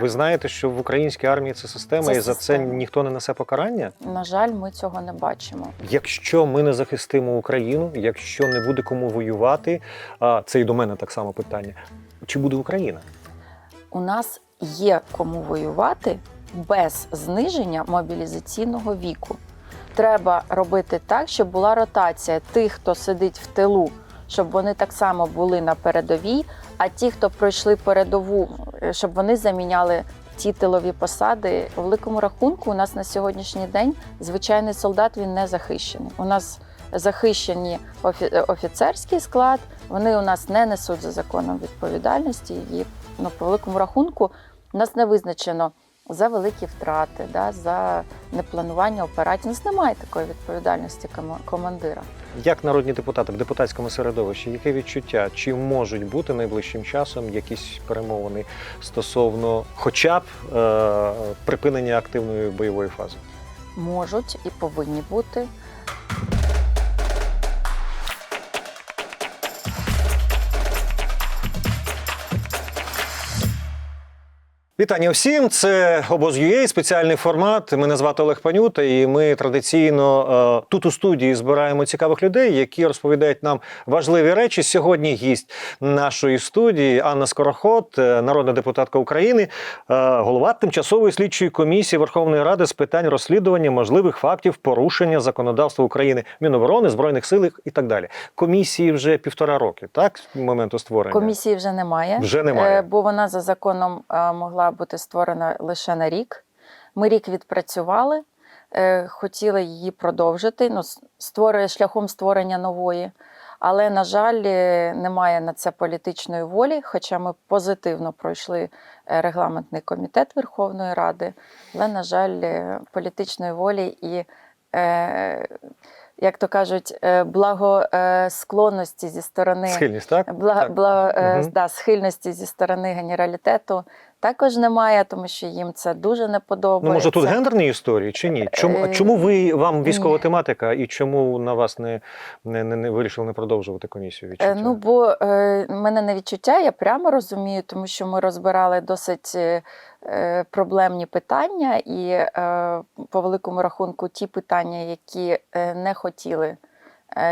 Ви знаєте, що в українській армії це система, Це і за це система. ніхто не несе покарання? На жаль, ми цього не бачимо. Якщо ми не захистимо Україну, якщо не буде кому воювати, а це і до мене так само питання. Чи буде Україна? У нас є кому воювати без зниження мобілізаційного віку. Треба робити так, щоб була ротація тих, хто сидить в тилу, щоб вони так само були на передовій, а ті, хто пройшли передову, е, щоб вони заміняли ті тилові посади. У великому рахунку у нас на сьогоднішній день звичайний солдат він не захищений. У нас захищені е, офіцерський склад, вони у нас не несуть за законом відповідальності. І ну, по великому рахунку у нас не визначено за великі втрати, да, за непланування операцій. У нас немає такої відповідальності командира. Як народні депутати в депутатському середовищі, яке відчуття? Чи можуть бути найближчим часом якісь перемовини стосовно хоча б е- припинення активної бойової фази? Можуть і повинні бути. Вітання всім! Це обоз.ua, спеціальний формат. Мене звати Олег Панюта, і ми традиційно е, тут у студії збираємо цікавих людей, які розповідають нам важливі речі. Сьогодні гість нашої студії Анна Скороход, е, народна депутатка України, е, голова тимчасової слідчої комісії Верховної Ради з питань розслідування можливих фактів порушення законодавства України, Міноборони, збройних сил і так далі. Комісії вже півтора роки, так з моменту створення. Комісії вже немає, Вже немає. Е, бо вона за законом е, могла бути створена лише на рік. Ми рік відпрацювали, е, хотіли її продовжити, ну, створює шляхом створення нової. Але, на жаль, е, немає на це політичної волі, хоча ми позитивно пройшли е, регламентний комітет Верховної Ради. Але, на жаль, політичної волі і, е, як то кажуть, благосклонності зі сторони Схильність, так? Бла, Так. бла, е, Мгм. да, схильності зі сторони генералітету також немає, тому що їм це дуже не подобається. Ну, може, тут гендерні історії чи ні? Чому, Е, чому ви вам військова ні. тематика і чому на вас не, не, не, не вирішили не продовжувати комісію? Е, Відчуття? Ну, бо е, мене не відчуття, я прямо розумію, тому що ми розбирали досить е, проблемні питання, і е, по великому рахунку ті питання, які не хотіли.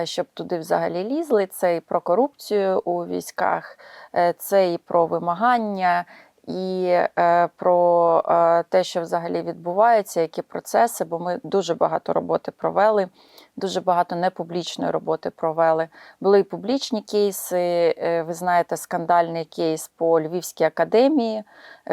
Щоб туди взагалі лізли, це і про корупцію у військах, це і про вимагання, і е, про е, те, що взагалі відбувається, які процеси, бо ми дуже багато роботи провели, дуже багато непублічної роботи провели. Були і публічні кейси. е, Ви знаєте, скандальний кейс по Львівській академії,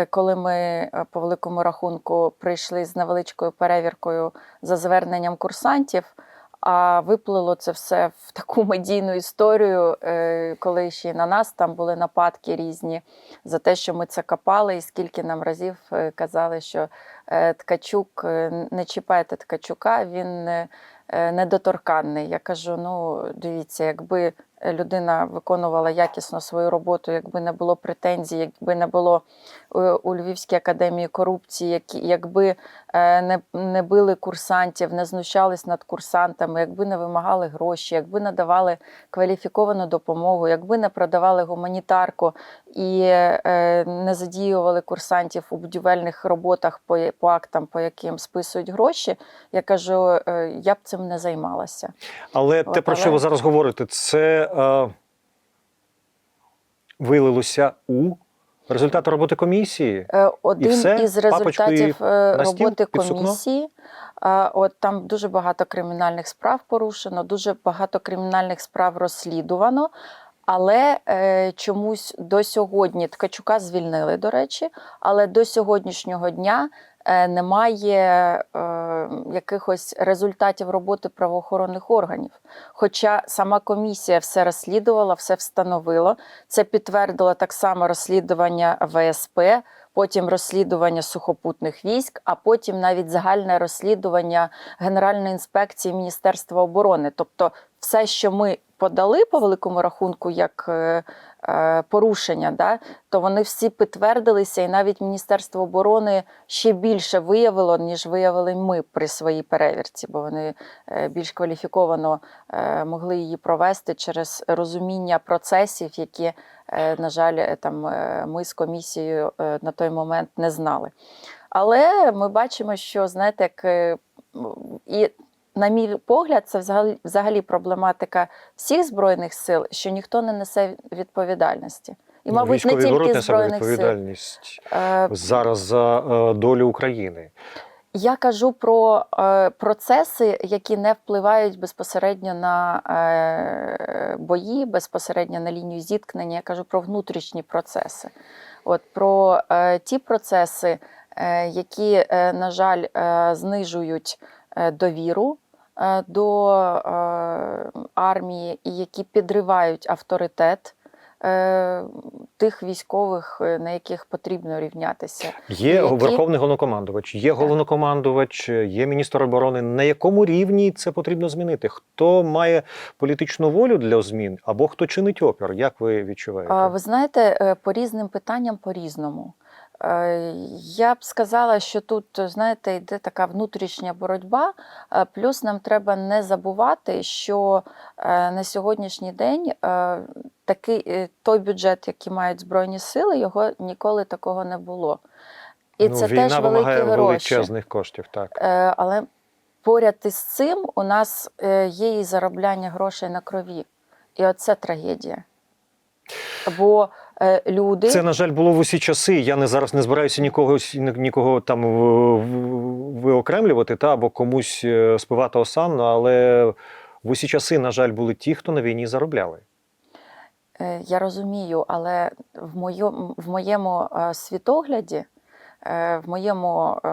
коли ми по великому рахунку прийшли з невеличкою перевіркою за зверненням курсантів. А виплило це все в таку медійну історію, е, коли ще й на нас там були нападки різні за те, що ми це копали, і скільки нам разів е, казали, що е, Ткачук, не чіпайте Ткачука, він недоторканний. Я кажу: ну, дивіться, якби людина виконувала якісно свою роботу, якби не було претензій, якби не було е, у Львівській академії корупції, якби е, не, не били курсантів, не знущались над курсантами, якби не вимагали гроші, якби не давали кваліфіковану допомогу, якби не продавали гуманітарку і е, не задіювали курсантів у будівельних роботах по, по актам, по яким списують гроші, я кажу, я б цим не займалася. Але от, те, про що ви зараз говорите, це е, вилилося у результати роботи комісії. Один Один все? із результатів і е, стіл, роботи комісії. е, От там дуже багато кримінальних справ порушено, дуже багато кримінальних справ розслідувано. Але е, чомусь до сьогодні Ткачука звільнили, до речі, але до сьогоднішнього дня е, немає е, якихось результатів роботи правоохоронних органів. Хоча сама комісія все розслідувала, все встановила. Це підтвердило так само розслідування ВСП, потім розслідування сухопутних військ, а потім навіть загальне розслідування Генеральної інспекції Міністерства оборони. Тобто, все, що ми подали по великому рахунку як е, е, порушення, да, то вони всі підтвердилися, і навіть Міністерство оборони ще більше виявило, ніж виявили ми при своїй перевірці, бо вони е, більш кваліфіковано могли її провести через розуміння процесів, які, на жаль, там ми з комісією на той момент не знали. Але ми бачимо, що знаєте, як і на мій погляд, це взагалі, взагалі проблематика всіх збройних сил, що ніхто не несе відповідальності. І, мабуть, не Ну, Військовий беруть тільки збройних сил. відповідальність Е, зараз за е, долю України. Я кажу про е, процеси, які не впливають безпосередньо на е, бої, безпосередньо на лінію зіткнення. Я кажу про внутрішні процеси. От про е, ті процеси, е, які, е, на жаль, е, знижують е, довіру до е, армії і які підривають авторитет. е, Тих військових, е, на яких потрібно рівнятися, Є які- верховний головнокомандувач, є головнокомандувач, є міністр оборони. На якому рівні це потрібно змінити? Хто має політичну волю для змін або хто чинить опір? Як ви відчуваєте? Ви знаєте, е, по різним питанням по-різному. Е, Я б сказала, що тут, знаєте, йде така внутрішня боротьба. е, Плюс нам треба не забувати, що е, на сьогоднішній день е, такий той бюджет, який мають Збройні сили, його ніколи такого не було. І ну, це війна теж великі гроші. величезних коштів. Так Але поряд із цим у нас є і заробляння грошей на крові. І оце трагедія. Бо е, люди. це на жаль було в усі часи. Я не зараз не збираюся нікого нікого там виокремлювати та або комусь е, спивати осанну, але в усі часи, на жаль, були ті, хто на війні заробляли. Е, Я розумію, але в моєму, в моєму е, світогляді, е, в моєму, е,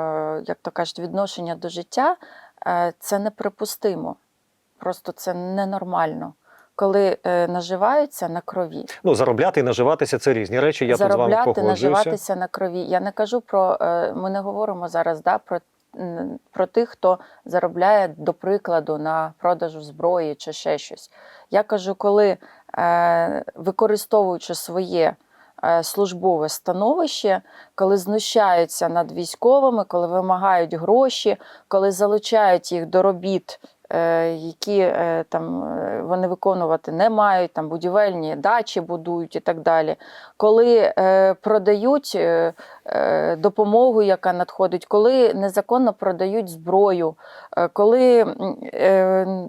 як то кажуть, відношення до життя, е, це неприпустимо. Просто це ненормально, коли е, наживаються на крові. Ну заробляти і наживатися це різні речі. Я тут з вами Заробляти, наживатися на крові. Я не кажу про, е, ми не говоримо зараз да, про, про тих, хто заробляє, до прикладу, на продажу зброї чи ще щось. Я кажу, коли е, використовуючи своє е, службове становище, коли знущаються над військовими, коли вимагають гроші, коли залучають їх до робіт. Е, Які е, там е, вони виконувати не мають, там будівельні дачі будують і так далі. Коли продають допомогу, яка надходить, коли незаконно продають зброю, коли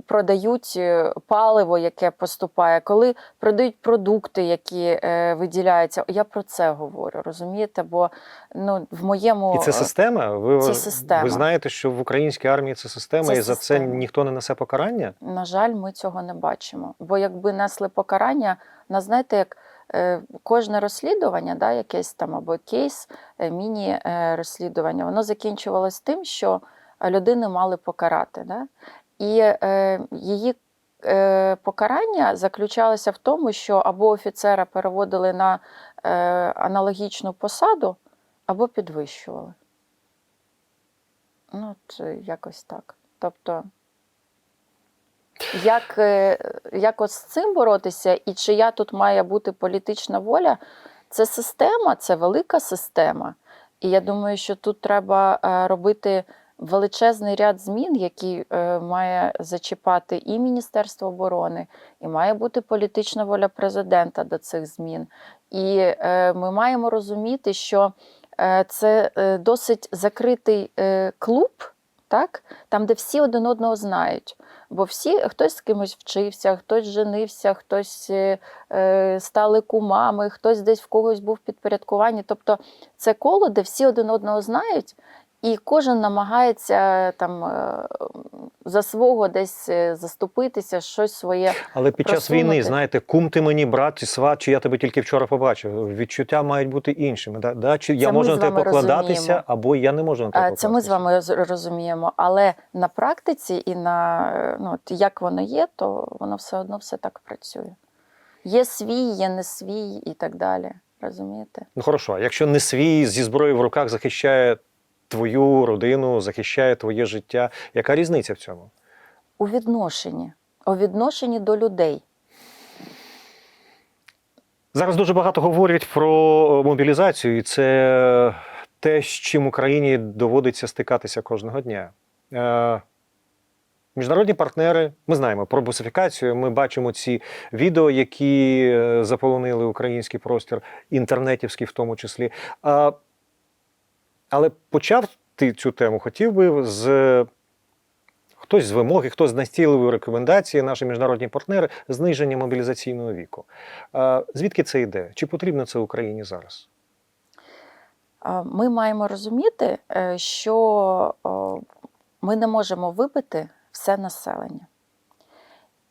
продають паливо, яке поступає, коли продають продукти, які виділяються. Я про це говорю, розумієте? Бо ну, в моєму І це система. Ви, Це система. ви знаєте, що в українській армії це система, Це і за це ніхто не несе покарання. На жаль, ми цього не бачимо. Бо якби несли покарання, на знаєте, як е, кожне розслідування, да, якесь там або кейс, е, міні-розслідування, воно закінчувалось тим, що людини мали покарати. Да? І е, її е, покарання заключалося в тому, що або офіцера переводили на е, аналогічну посаду, або підвищували. Ну, от е, якось так. Тобто. Як, е, як от з цим боротися, і чия тут має бути політична воля, це система, це велика система. І я думаю, що тут треба е, робити величезний ряд змін, які е, має зачіпати і Міністерство оборони, і має бути політична воля президента до цих змін. І ми маємо розуміти, що це досить закритий клуб, так? там, де всі один одного знають. Бо всі хтось з кимось вчився, хтось женився, хтось е, е, стали кумами, хтось десь в когось був підпорядкуванні. Тобто це коло, де всі один одного знають, і кожен намагається там е, за свого десь е, заступитися, щось своє. Але під час Просунути. війни, знаєте, кум ти мені брат чи сват, чи я тебе тільки вчора побачив. Відчуття мають бути іншими. Да? Да? Чи я Це ми можу на тебе покладатися, розуміємо. або я не можу на тебе Е, Це ми з вами розуміємо. Але на практиці і на е, ну, як воно є, то воно все одно все так працює. Є свій, є не свій і так далі. Розумієте? Ну хорошо, а якщо не свій зі зброєю в руках захищає твою родину, захищає твоє життя, яка різниця в цьому? У відношенні, у відношенні до людей. Зараз дуже багато говорять про мобілізацію, і це те, з чим Україні доводиться стикатися кожного дня. Е, Міжнародні партнери, ми знаємо про бусифікацію. Ми бачимо ці відео, які е, заполонили український простір, інтернетівський в тому числі. А, але почав ти цю тему хотів би з хтось з вимоги, хтось з настійливої рекомендації, наші міжнародні партнери, зниження мобілізаційного віку. Звідки це йде? Чи потрібно це Україні зараз? Ми маємо розуміти, е, що ми не можемо вибити все населення.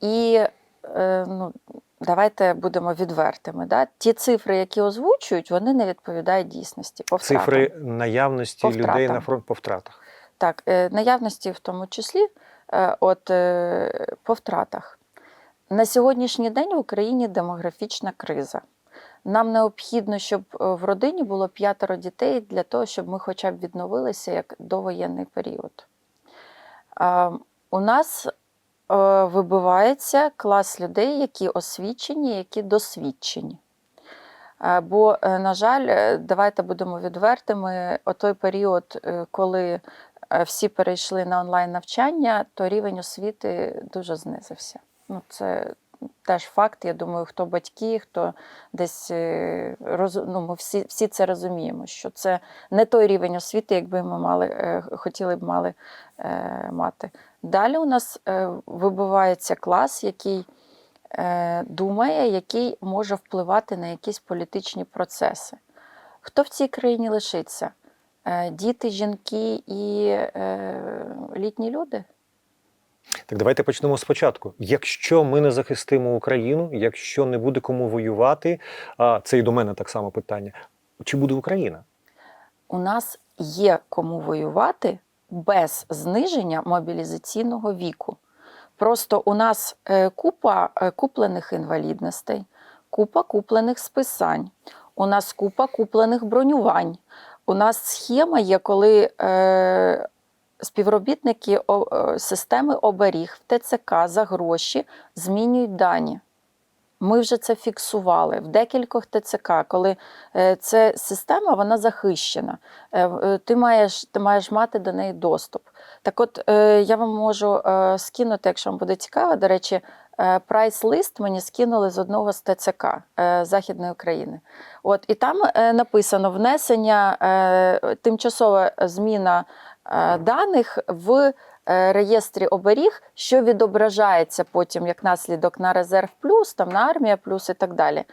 І е, ну, давайте будемо відвертими. Да? Ті цифри, які озвучують, вони не відповідають дійсності. По втратам. Цифри наявності По людей на фронт по втратах. Так, е, наявності в тому числі, е, от е, по втратах. На сьогоднішній день в Україні демографічна криза. Нам необхідно, щоб в родині було п'ятеро дітей для того, щоб ми хоча б відновилися як довоєнний період. У нас вибивається клас людей, які освічені, які досвідчені. Е, Бо, е, на жаль, е, давайте будемо відвертими, отой період, е, коли е, всі перейшли на онлайн навчання, то рівень освіти дуже знизився. Ну, це теж факт. Я думаю, хто батьки, хто десь е, ну, ми всі, всі це розуміємо, що це не той рівень освіти, якби ми мали, е, хотіли б мали е, мати. Далі у нас е, вибивається клас, який е, думає, який може впливати на якісь політичні процеси. Хто в цій країні лишиться? Е, Діти, жінки і літні люди? Так давайте почнемо спочатку. Якщо ми не захистимо Україну, якщо не буде кому воювати, а це і до мене так само питання. Чи буде Україна? У нас є кому воювати без зниження мобілізаційного віку. Просто у нас е, купа е, куплених інвалідностей, купа куплених списань, у нас купа куплених бронювань. У нас схема є, коли е, співробітники е, системи оберіг в ТЦК за гроші змінюють дані. Ми вже це фіксували в декількох ТЦК, коли е, це система вона захищена. Е, е, Ти маєш, ти маєш мати до неї доступ. Так от я вам можу скинути, якщо вам буде цікаво, до речі, прайс-лист мені скинули з одного з ТЦК Західної України. От, і там написано внесення, тимчасова зміна даних в реєстрі оберіг, що відображається потім як наслідок на резерв плюс, там на армія плюс і так далі.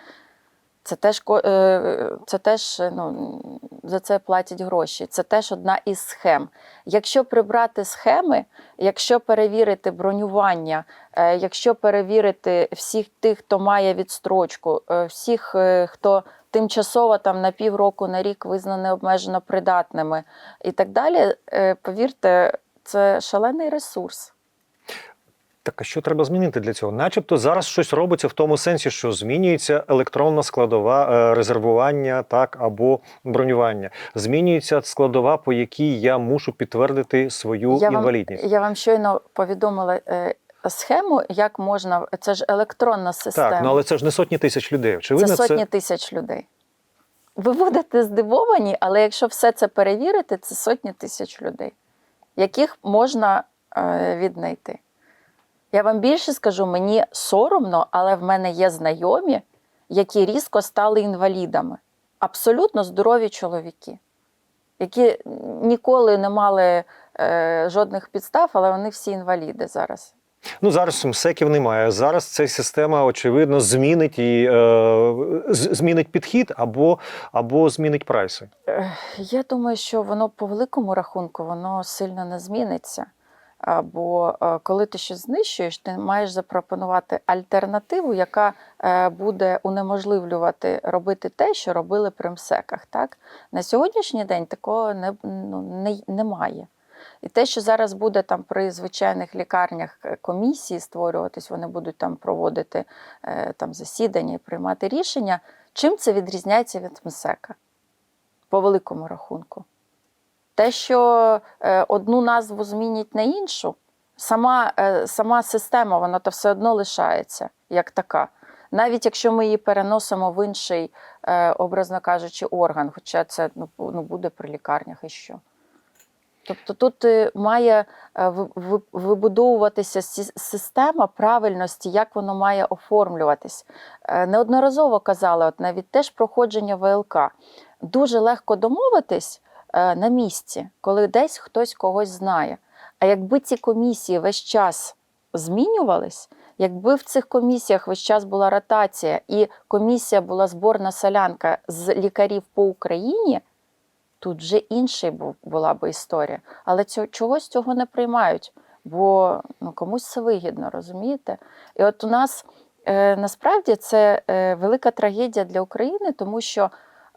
Це теж, е, це теж ну, за це платять гроші. Це теж одна із схем. Якщо прибрати схеми, якщо перевірити бронювання, е, якщо перевірити всіх тих, хто має відстрочку, е, всіх, е, хто тимчасово там на півроку, на рік визнані обмежено придатними і так далі, е, повірте, це шалений ресурс. Так а що треба змінити для цього? Начебто зараз щось робиться в тому сенсі, що змінюється електронна складова е, резервування, так або бронювання. Змінюється складова, по якій я мушу підтвердити свою Я вам, інвалідність. я вам щойно повідомила е, схему, як можна. Це ж електронна система. Так, ну але це ж не сотні тисяч людей. Очевидно, це сотні тисяч людей. Ви будете здивовані, але якщо все це перевірити, це сотні тисяч людей, яких можна е, віднайти. Я вам більше скажу, мені соромно, але в мене є знайомі, які різко стали інвалідами. Абсолютно здорові чоловіки, які ніколи не мали е, жодних підстав, але вони всі інваліди зараз. Ну зараз МСЕКів немає. Зараз ця система очевидно змінить і е, змінить підхід або, або змінить прайси. Я думаю, що воно по великому рахунку воно сильно не зміниться. А, Бо е, коли ти щось знищуєш, ти маєш запропонувати альтернативу, яка е, буде унеможливлювати робити те, що робили при МСЕКах. Так? На сьогоднішній день такого не, ну, не, немає. І те, що зараз буде там при звичайних лікарнях е, комісії створюватись, вони будуть там проводити е, там, засідання і приймати рішення. Чим це відрізняється від МСЕКа? По великому рахунку. Те, що е, одну назву змінять на іншу, сама, сама система, вона то все одно лишається як така. навіть якщо ми її переносимо в інший, образно кажучи, орган, хоча це ну, ну, буде при лікарнях і що. Тобто тут е, має е, ви- ви- вибудовуватися система правильності, як воно має оформлюватись. Е, Неодноразово казали, от навіть теж проходження ВЛК. Дуже легко домовитись на місці, коли десь хтось когось знає. А якби ці комісії весь час змінювались, якби в цих комісіях весь час була ротація, і комісія була зборна солянка з лікарів по Україні, тут вже інша була би історія. Але цього, чогось цього не приймають, бо ну, комусь це вигідно, розумієте? І от у нас е, насправді це е, велика трагедія для України, тому що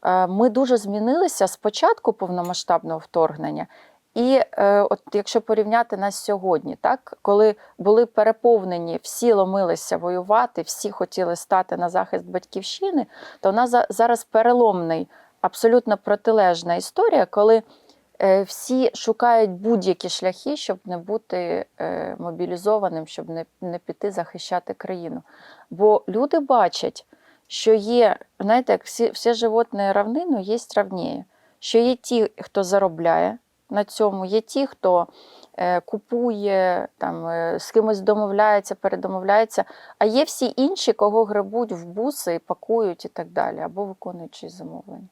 е, ми дуже змінилися з початку повномасштабного вторгнення. І е, от якщо порівняти нас сьогодні, так коли були переповнені, всі ломилися воювати, всі хотіли стати на захист батьківщини, то у нас за- зараз переломний, абсолютно протилежна історія, коли е, всі шукають будь-які шляхи, щоб не бути е, мобілізованим, щоб не, не піти захищати країну. Бо люди бачать, що є, знаєте, як всі, всі животні равни, но є равніє. Що є ті, хто заробляє на цьому, є ті, хто е, купує, там, з кимось домовляється, передомовляється, а є всі інші, кого грабуть в буси пакують і так далі, або виконують чиїсь замовлення.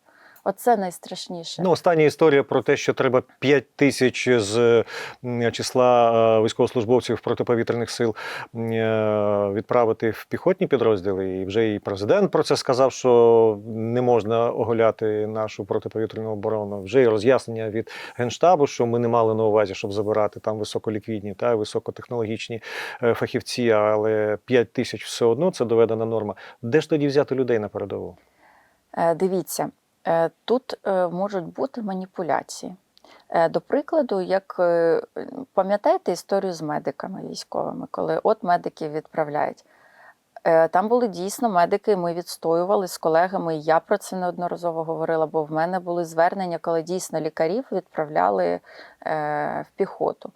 Оце найстрашніше. Ну, остання історія про те, що треба 5 тисяч з числа е, військовослужбовців протиповітряних сил е, відправити в піхотні підрозділи. І вже і президент про це сказав, що не можна оголяти нашу протиповітряну оборону. Вже і роз'яснення від генштабу, що ми не мали на увазі, щоб забирати там високоліквідні та високотехнологічні е, фахівці, але 5 тисяч все одно це доведена норма. Де ж тоді взяти людей на передову? Е, Дивіться, е, тут е, можуть бути маніпуляції. Е, До прикладу, як е, пам'ятаєте історію з медиками військовими, коли от медиків відправляють. Е, Там були дійсно медики, ми відстоювали з колегами. і Я про це неодноразово говорила, бо в мене були звернення, коли дійсно лікарів відправляли е, в піхоту.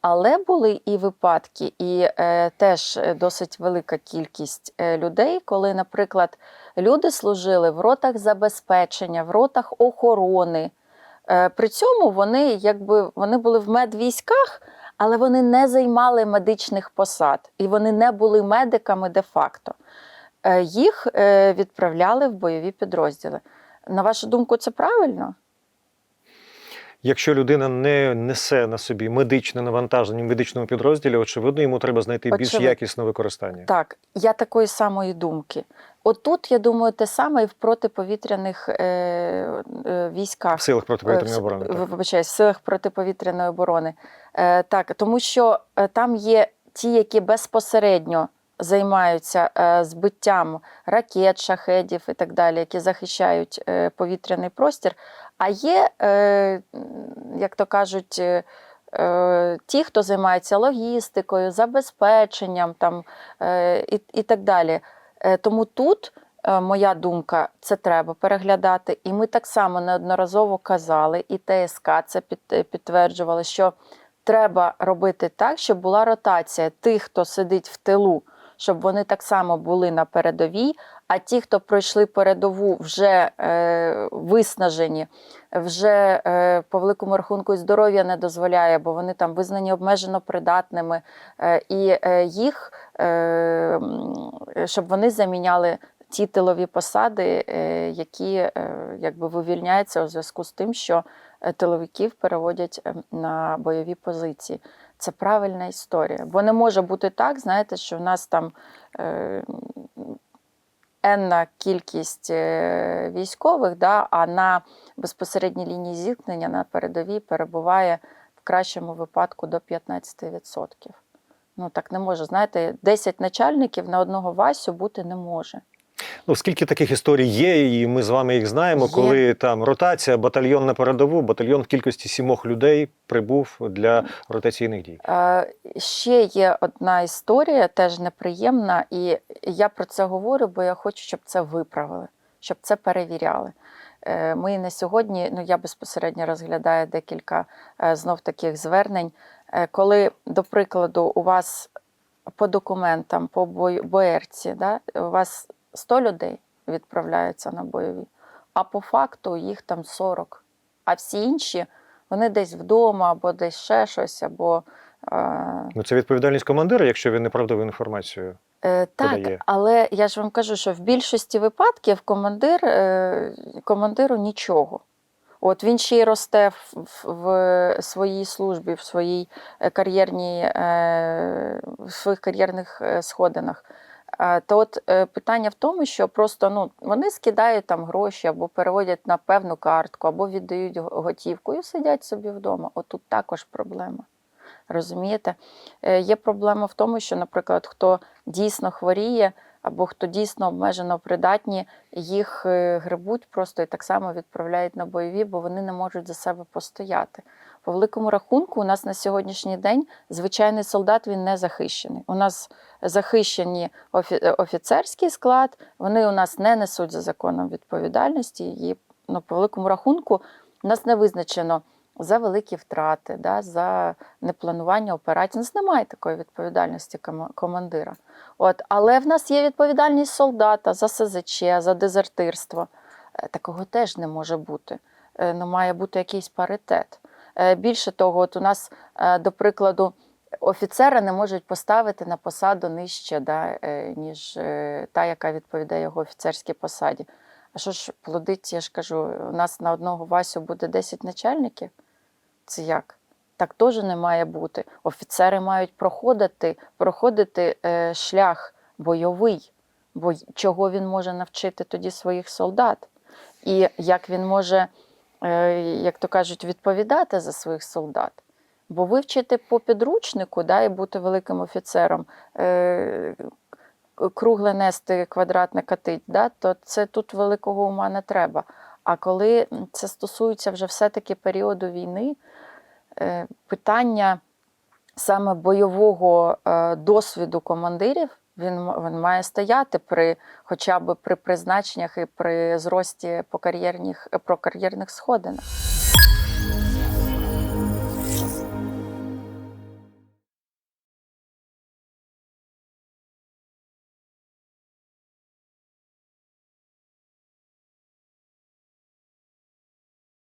Але були і випадки, і е, теж досить велика кількість е, людей, коли, наприклад, люди служили в ротах забезпечення, в ротах охорони. Е, При цьому вони, якби, вони були в медвійськах, але вони не займали медичних посад і вони не були медиками де-факто. Е, Їх е, відправляли в бойові підрозділи. На вашу думку, це правильно? Якщо людина не несе на собі медичне навантаження в медичному підрозділі, очевидно, йому треба знайти більш якісне використання. Так, я такої самої думки. Отут, я думаю, те саме і в протиповітряних е, е, військах. В силах протиповітряної Е, оборони. в- Вибачаюсь, в силах протиповітряної оборони. Е, так, тому що е, там є ті, які безпосередньо займаються е, збиттям ракет, шахедів і так далі, які захищають е, повітряний простір. А є, е, як то кажуть, е, е, ті, хто займається логістикою, забезпеченням там, е, і, і так далі. Е, Тому тут е, моя думка, це треба переглядати. І ми так само неодноразово казали, і ТСК це під, підтверджували, що треба робити так, щоб була ротація тих, хто сидить в тилу, щоб вони так само були на передовій. А ті, хто пройшли передову, вже е, виснажені, вже е, по великому рахунку і здоров'я не дозволяє, бо вони там визнані обмежено придатними, е, і е, їх, е, щоб вони заміняли ті тилові посади, е, які е, якби вивільняються у зв'язку з тим, що тиловиків переводять е, на бойові позиції. Це правильна історія. Бо не може бути так, знаєте, що в нас там е, енна кількість е, військових, да, а на безпосередній лінії зіткнення на передовій перебуває в кращому випадку до 15%. Ну так не може. Знаєте, 10 начальників на одного Васю бути не може. Ну, скільки таких історій є, і ми з вами їх знаємо, Є. коли там ротація, батальйон на передову, батальйон в кількості сімох людей прибув для ротаційних дій. Е, Ще є одна історія, теж неприємна, і я про це говорю, бо я хочу, щоб це виправили, щоб це перевіряли. Е, Ми на сьогодні, ну я безпосередньо розглядаю декілька е, знов таких звернень, е, коли, до прикладу, у вас по документам, по бой- БРці, да, у вас 100 людей відправляються на бойові, а по факту їх там 40. А всі інші вони десь вдома, або десь ще щось, або. Е, Ну, це відповідальність командира, якщо він неправдиву інформацію. Е, так, подає. але я ж вам кажу, що в більшості випадків командир, е, командиру нічого. От він ще й росте в, в, в своїй службі, в своїй е, кар'єрній, е, в своїх кар'єрних е, сходинах. Е, То от е, питання в тому, що просто ну, вони скидають там гроші або переводять на певну картку, або віддають готівку і сидять собі вдома. От тут також проблема. Розумієте? Е, Є проблема в тому, що, наприклад, хто дійсно хворіє або хто дійсно обмежено придатні, їх грибуть просто і так само відправляють на бойові, бо вони не можуть за себе постояти. По великому рахунку, у нас на сьогоднішній день звичайний солдат він не захищений. У нас захищені е, офіцерський склад, вони у нас не несуть за законом відповідальності. І ну, по великому рахунку у нас не визначено за великі втрати, да, за непланування операцій. У нас немає такої відповідальності командира. От, але в нас є відповідальність солдата за СЗЧ, за дезертирство. Е, Такого теж не може бути. Е, Ну, має бути якийсь паритет. Е, Більше того, от у нас, е, до прикладу, офіцера не можуть поставити на посаду нижче, да, е, ніж та, яка відповідає його офіцерській посаді. А що ж плодить, я ж кажу, у нас на одного Васю буде 10 начальників? Це як? Так теж не має бути. Офіцери мають проходити, проходити шлях бойовий, бо чого він може навчити тоді своїх солдат? І як він може, як то кажуть, відповідати за своїх солдат? Бо вивчити по підручнику да, і бути великим офіцером, е, кругле нести, квадратне катить, да, то це тут великого ума не треба. А коли це стосується вже все-таки періоду війни, е, питання саме бойового е, досвіду командирів, він, він має стояти при хоча б при призначеннях і при зрості по кар'єрних, про кар'єрних сходинах.